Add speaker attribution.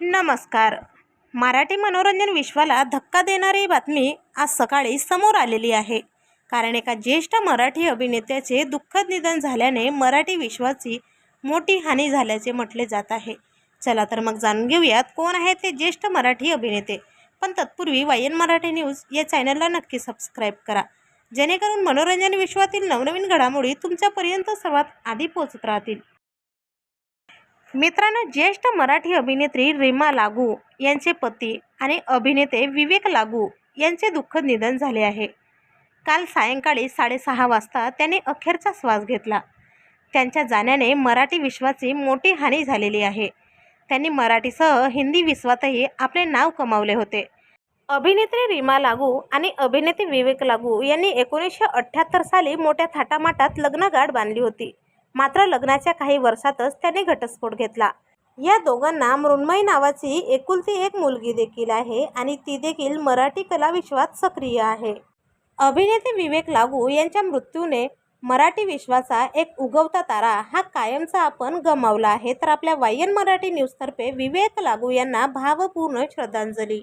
Speaker 1: नमस्कार. मराठी मनोरंजन विश्वाला धक्का देणारी बातमी आज सकाळी समोर आलेली आहे. कारण एका ज्येष्ठ मराठी अभिनेत्याचे दुःखद निधन झाल्याने मराठी विश्वाची मोठी हानी झाल्याचे म्हटले जात आहे. चला तर मग जाणून घेऊयात कोण आहे ते ज्येष्ठ मराठी अभिनेते. पण तत्पूर्वी वाय एन मराठी न्यूज या चॅनलला नक्की सबस्क्राईब करा. जेणेकरून मनोरंजन विश्वातील नवनवीन घडामोडी तुमच्यापर्यंत सर्वात आधी पोहोचत राहतील. मित्रांनो ज्येष्ठ मराठी अभिनेत्री रीमा लागू यांचे पती आणि अभिनेते विवेक लागू यांचे दुःखद निधन झाले आहे. काल सायंकाळी साडेसहा वाजता त्यांनी अखेरचा श्वास घेतला. त्यांच्या जाण्याने मराठी विश्वाची मोठी हानी झालेली आहे. त्यांनी मराठीसह हिंदी विश्वातही आपले नाव कमावले होते. अभिनेत्री रीमा लागू आणि अभिनेते विवेक लागू यांनी एकोणीसशे अठ्ठ्याहत्तर साली मोठ्या थाटामाटात लग्नगाठ बांधली होती. मात्र लग्नाच्या काही वर्षातच त्याने घटस्फोट घेतला. या दोघांना मृण्मयी नावाची एकुलती एक मुलगी देखील आहे आणि ती देखील मराठी कलाविश्वात सक्रिय आहे. अभिनेते विवेक लागू यांच्या मृत्यूने मराठी विश्वाचा एक उगवता तारा हा कायमचा आपण गमावला आहे. तर आपल्या वायन मराठी न्यूजतर्फे विवेक लागू यांना भावपूर्ण श्रद्धांजली.